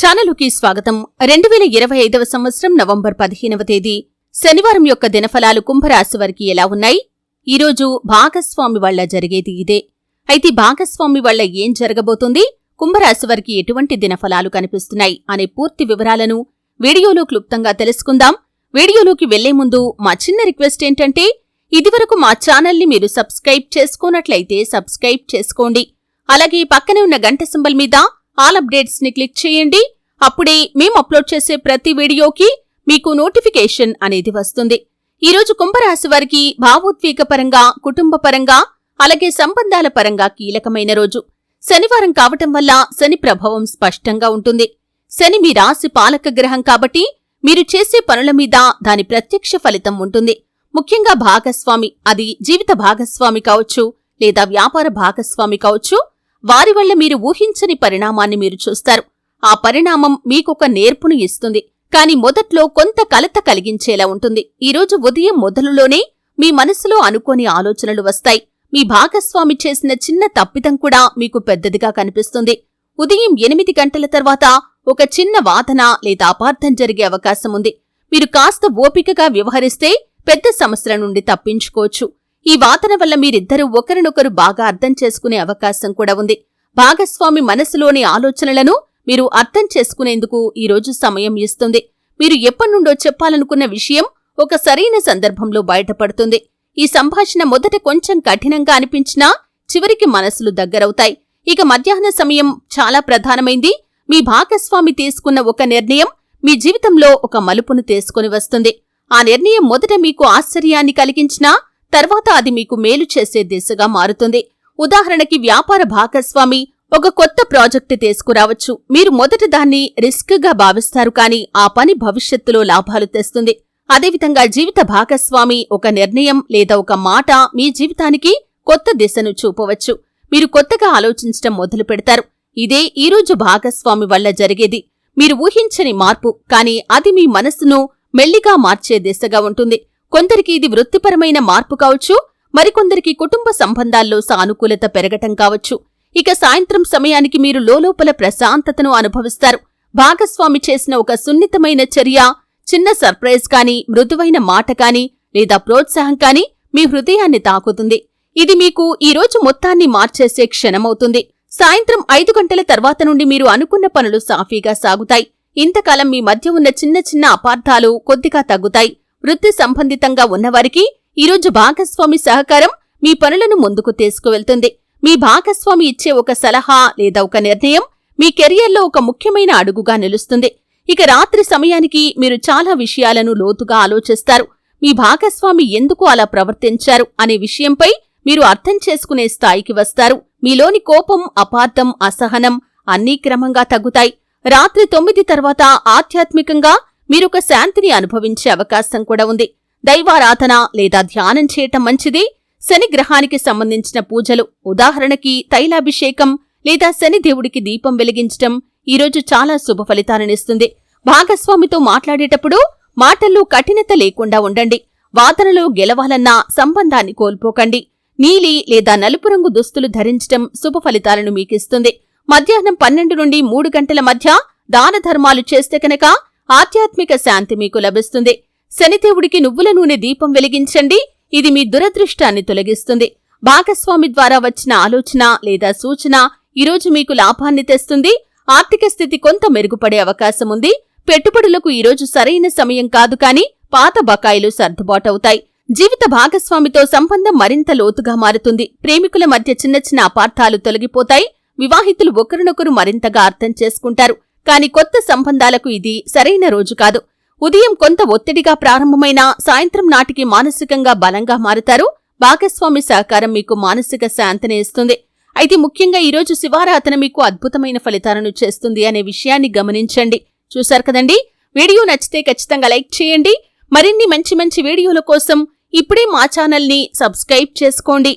ఛానలుకి స్వాగతం. రెండు వేల ఇరవై ఐదవ సంవత్సరం నవంబర్ పదిహేనవ తేదీ. శనివారం యొక్క దినఫలాలు కుంభరాశి వారికి ఎలా ఉన్నాయి? ఈరోజు భాగస్వామి వల్ల జరిగేది ఇదే. అయితే భాగస్వామి వల్ల ఏం జరగబోతుంది? కుంభరాశి వారికి ఎటువంటి దినఫలాలు కనిపిస్తున్నాయి? అనే పూర్తి వివరాలను వీడియోలో క్లుప్తంగా తెలుసుకుందాం. వీడియోలోకి వెళ్ళే ముందు మా చిన్న రిక్వెస్ట్ ఏంటంటే ఇదివరకు మా ఛానల్ని మీరు సబ్స్క్రైబ్ చేసుకోనట్లయితే సబ్స్క్రైబ్ చేసుకోండి. అలాగే పక్కనే ఉన్న గంట సింబల్ మీద ఆల్ అప్డేట్స్ని క్లిక్ చేయండి. అప్పుడే మేము అప్లోడ్ చేసే ప్రతి వీడియోకి మీకు నోటిఫికేషన్ అనేది వస్తుంది. ఈ రోజు కుంభరాశి వారికి భావోద్వేగ పరంగా కుటుంబ పరంగా అలాగే సంబంధాల పరంగా కీలకమైన రోజు. శనివారం కావటం వల్ల శని ప్రభావం స్పష్టంగా ఉంటుంది. శని మీ రాశి పాలక గ్రహం కాబట్టి మీరు చేసే పనుల మీద దాని ప్రత్యక్ష ఫలితం ఉంటుంది. ముఖ్యంగా భాగస్వామి అది జీవిత భాగస్వామి కావచ్చు లేదా వ్యాపార భాగస్వామి కావచ్చు వారి వల్ల మీరు ఊహించని పరిణామాన్ని మీరు చూస్తారు. ఆ పరిణామం మీకొక నేర్పును ఇస్తుంది. కాని మొదట్లో కొంత కలత కలిగించేలా ఉంటుంది. ఈరోజు ఉదయం మొదలులోనే మీ మనసులో అనుకోని ఆలోచనలు వస్తాయి. మీ భాగస్వామి చేసిన చిన్న తప్పిదం కూడా మీకు పెద్దదిగా కనిపిస్తుంది. ఉదయం ఎనిమిది గంటల తర్వాత ఒక చిన్న వాదన లేదా అపార్థం జరిగే అవకాశం ఉంది. మీరు కాస్త ఓపికగా వ్యవహరిస్తే పెద్ద సమస్యల నుండి తప్పించుకోవచ్చు. ఈ వాదన వల్ల మీరిద్దరూ ఒకరినొకరు బాగా అర్థం చేసుకునే అవకాశం కూడా ఉంది. భాగస్వామి మనసులోని ఆలోచనలను మీరు అర్థం చేసుకునేందుకు ఈరోజు సమయం ఇస్తుంది. మీరు ఎప్పటినుండో చెప్పాలనుకున్న విషయం ఒక సరైన సందర్భంలో బయటపడుతుంది. ఈ సంభాషణ మొదట కొంచెం కఠినంగా అనిపించినా చివరికి మనసులు దగ్గరవుతాయి. ఇక మధ్యాహ్న సమయం చాలా ప్రధానమైంది. మీ భాగస్వామి తీసుకున్న ఒక నిర్ణయం మీ జీవితంలో ఒక మలుపును తీసుకుని వస్తుంది. ఆ నిర్ణయం మొదట మీకు ఆశ్చర్యాన్ని కలిగించినా తర్వాత అది మీకు మేలు చేసే దిశగా మారుతుంది. ఉదాహరణకి వ్యాపార భాగస్వామి ఒక కొత్త ప్రాజెక్టు తీసుకురావచ్చు. మీరు మొదట దాన్ని రిస్క్గా భావిస్తారు కానీ ఆ పని భవిష్యత్తులో లాభాలు తెస్తుంది. అదేవిధంగా జీవిత భాగస్వామి ఒక నిర్ణయం లేదా ఒక మాట మీ జీవితానికి కొత్త దిశను చూపవచ్చు. మీరు కొత్తగా ఆలోచించటం మొదలు పెడతారు. ఇదే ఈరోజు భాగస్వామి వల్ల జరిగేది. మీరు ఊహించని మార్పు కానీ అది మీ మనస్సును మెల్లిగా మార్చే దిశగా ఉంటుంది. కొందరికి ఇది వృత్తిపరమైన మార్పు కావచ్చు మరికొందరికి కుటుంబ సంబంధాల్లో సానుకూలత పెరగటం కావచ్చు. ఇక సాయంత్రం సమయానికి మీరు లోలోపల ప్రశాంతతను అనుభవిస్తారు. భాగస్వామి చేసిన ఒక సున్నితమైన చర్య చిన్న సర్ప్రైజ్ కాని మృదువైన మాట కాని లేదా ప్రోత్సాహం కాని మీ హృదయాన్ని తాకుతుంది. ఇది మీకు ఈ రోజు మొత్తాన్ని మార్చేసే క్షణమవుతుంది. సాయంత్రం ఐదు గంటల తర్వాత నుండి మీరు అనుకున్న పనులు సాఫీగా సాగుతాయి. ఇంతకాలం మీ మధ్య ఉన్న చిన్న చిన్న అపార్థాలు కొద్దిగా తగ్గుతాయి. వృత్తి సంబంధితంగా ఉన్నవారికి ఈరోజు భాగస్వామి సహకారం మీ పనులను ముందుకు తీసుకువెళ్తుంది. మీ భాగస్వామి ఇచ్చే ఒక సలహా లేదా ఒక నిర్ణయం మీ కెరియర్లో ఒక ముఖ్యమైన అడుగుగా నిలుస్తుంది. ఇక రాత్రి సమయానికి మీరు చాలా విషయాలను లోతుగా ఆలోచిస్తారు. మీ భాగస్వామి ఎందుకు అలా ప్రవర్తించారు అనే విషయంపై మీరు అర్థం చేసుకునే స్థాయికి వస్తారు. మీలోని కోపం అపార్థం అసహనం అన్నీ క్రమంగా తగ్గుతాయి. రాత్రి తొమ్మిది తర్వాత ఆధ్యాత్మికంగా మీరొక శాంతిని అనుభవించే అవకాశం కూడా ఉంది. దైవారాధన లేదా ధ్యానం చేయటం మంచిది. శని గ్రహానికి సంబంధించిన పూజలు ఉదాహరణకి తైలాభిషేకం లేదా శని దేవుడికి దీపం వెలిగించటం ఈరోజు చాలా శుభ ఫలితాలనిస్తుంది భాగస్వామితో మాట్లాడేటప్పుడు మాటల్లో కఠినత లేకుండా ఉండండి. వాదనలో గెలవాలన్నా సంబంధాన్ని కోల్పోకండి. నీలి లేదా నలుపు రంగు దుస్తులు ధరించటం శుభ ఫలితాలను మీకిస్తుంది. మధ్యాహ్నం పన్నెండు నుండి మూడు గంటల మధ్య దాన ధర్మాలు చేస్తే కనుక ఆధ్యాత్మిక శాంతి మీకు లభిస్తుంది. శనిదేవుడికి నువ్వుల నూనె దీపం వెలిగించండి. ఇది మీ దురదృష్టాన్ని తొలగిస్తుంది. భాగస్వామి ద్వారా వచ్చిన ఆలోచన లేదా సూచన ఈరోజు మీకు లాభాన్ని తెస్తుంది. ఆర్థిక స్థితి కొంత మెరుగుపడే అవకాశం ఉంది. పెట్టుబడులకు ఈరోజు సరైన సమయం కాదు కాని పాత బకాయిలు సర్దుబాటవుతాయి. జీవిత భాగస్వామితో సంబంధం మరింత లోతుగా మారుతుంది. ప్రేమికుల మధ్య చిన్న చిన్న అపార్థాలు తొలగిపోతాయి. వివాహితులు ఒకరినొకరు మరింతగా అర్థం చేసుకుంటారు. కాని కొత్త సంబంధాలకు ఇది సరైన రోజు కాదు. ఉదయం కొంత ఒత్తిడిగా ప్రారంభమైన సాయంత్రం నాటికి మానసికంగా బలంగా మారుతారు. భాగస్వామి సహకారం మీకు మానసిక శాంతిని ఇస్తుంది. అయితే ముఖ్యంగా ఈరోజు శివారాధన మీకు అద్భుతమైన ఫలితాలను చేస్తుంది అనే విషయాన్ని గమనించండి. చూశారు కదండి? వీడియో నచ్చితే ఖచ్చితంగా లైక్ చేయండి. మరిన్ని మంచి మంచి వీడియోల కోసం ఇప్పుడే మా ఛానల్ని సబ్స్క్రైబ్ చేసుకోండి.